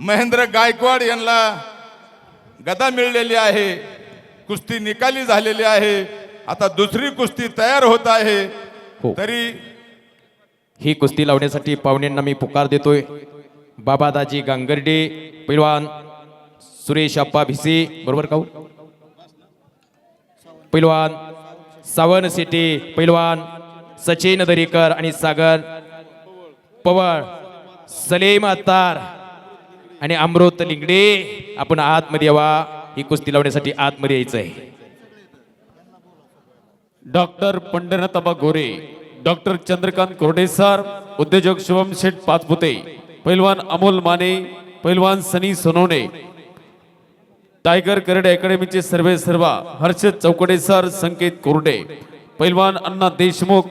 महेंद्र गायकवाड यांना गदा मिळलेली आहे. कुस्ती निकाली झालेली आहे. आता दुसरी कुस्ती तयार होत आहे. हो. तरी ही कुस्ती लावण्यासाठी पाहुण्यांना मी पुकार देतोय. बाबादाजी गांगर्डे पैलवान सुरेश अप्पा भिसे बरोबर का हो? पैलवान सावन शेटे पैलवान सचिन दरेकर आणि सागर पवार सलेम अत्तार. आणि अमृत लिंगडे आपण आतमध्ये यावा. ही कुस्ती लावण्यासाठी आतमध्ये यायचं आहे doctor Pandharnathaba Gore doctor Chandrakant Korde sir उद्योजक शुभम शेठ पाचपुते पैलवान अमोल माने पैलवान सनी सोनवणे टायगर करडे अकॅडमीचे सर्वे सर्वा हर्षद चौकडे सर संकेत कोरडे पैलवान अण्णा देशमुख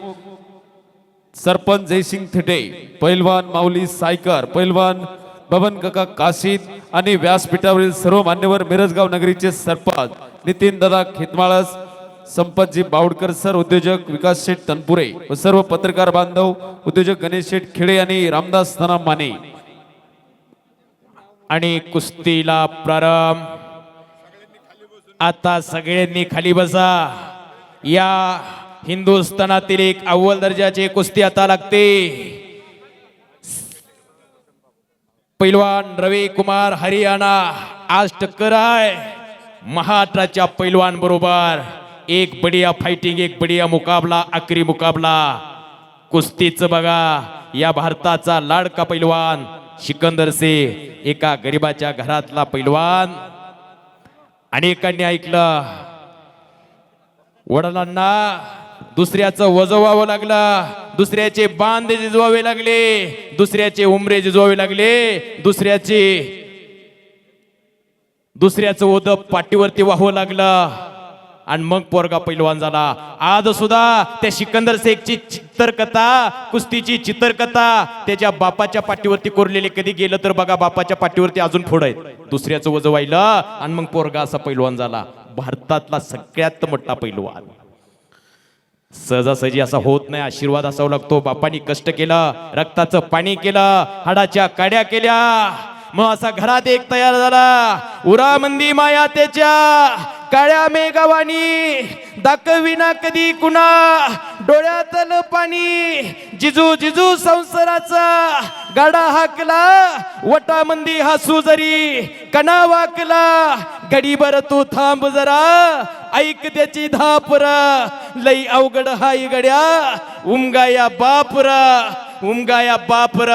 सरपंच जयसिंग थिटे पैलवान माऊली सायकर पैलवान बबन कका काशीद आणि व्यासपीठावरील सर्व मान्यवर मिरजगाव नगरीचे सरपंच नितीन दादा खेतमाळस संपतजी बावडकर सर उद्योजक विकास शेठ तनपुरे व सर्व पत्रकार बांधव उद्योजक गणेश शेठ खेडे आणि रामदास धना माने आणि कुस्तीला प्रारंभ. आता सगळ्यांनी खाली बसा. या हिंदुस्थानातील एक अव्वल दर्जाची कुस्ती आता लागते. पैलवान रवी कुमार हरियाणा आज टक्कर आहे महाराष्ट्राच्या पैलवान बरोबर एक बढिया फायटिंग एक बढिया मुकाबला आखरी मुकाबला. कुस्तीचं बघा या भारताचा लाडका पैलवान सिकंदर से एका गरिबाच्या घरातला पैलवान. अनेकांनी ऐकलं वडिलांना दुसऱ्याचं वजवावं लागलं. दुसऱ्याचे बांध जिजवावे लागले. दुसऱ्याचे उमरे जिजवावे लागले. दुसऱ्याचे दुसऱ्याचं ओदप पाठीवरती वाहवं लागलं. आणि मग पोरगा पैलवान झाला. आज सुद्धा त्या सिकंदर शेखची चित्रकथा कुस्तीची चित्रकथा त्याच्या बापाच्या पाठीवरती कोरलेली कधी गेलं तर बघा बापाच्या पाठीवरती अजून फोड आहेत. दुसऱ्याचं वजं आणि मग पोरगा असा पैलवान झाला. भारतातला सगळ्यात मोठा पैलवान. सहजासहजी असा होत नाही आशीर्वाद असावा लागतो. बापानी कष्ट केलं रक्ताचं पाणी केलं हाडाच्या काड्या केल्या. मग असा घरात एक तयार झाला. उरा मंदी माया त्याच्या काळ्या मेघावानी दाखविना कधी कुणा डोळ्यातलं पाणी जिजू जिजू संसाराचा गाडा हाकला. वटामंदी हसू जरी कणा वाकला. गडीभर तू थांब जरा. ऐक त्याची धापर. लई अवघड हाय गड्या. उमगाया बापर. उमगाया बापर.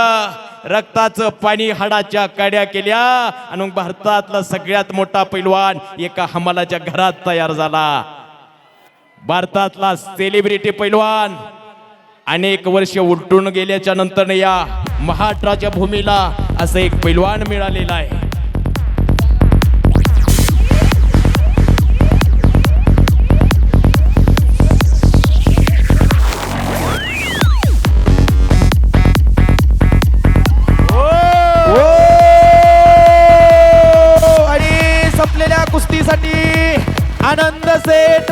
रक्ताचं पाणी हाडाच्या काड्या केल्या आणि भारतातला सगळ्यात मोठा पैलवान एका हमालाच्या घरात तयार झाला. भारतातला सेलिब्रिटी पैलवान अनेक वर्ष उलटून गेल्याच्यानंतर या महाराष्ट्राच्या भूमीला असं एक पैलवान मिळालेला आहे.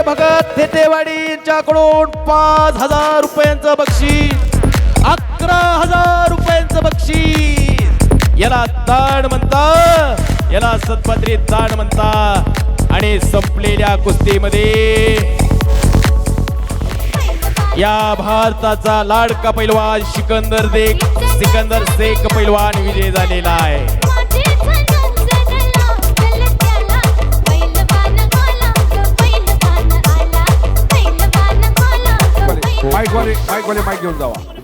भगत थेटेवाडी यांच्याकडून पाच हजार रुपयांचं बक्षीस. अकरा हजार रुपयांचं बक्षीस. याला ताण म्हणता याला सत्पत्री ताण म्हणता आणि संपलेल्या कुस्तीमध्ये या भारताचा लाडका पैलवान सिकंदर देख सिकंदर शेख पैलवान विजय झालेला आहे. पैलवान आला पैलवान आला ग पैलवान माईक वाले माईक वाले माईक घेऊन जावा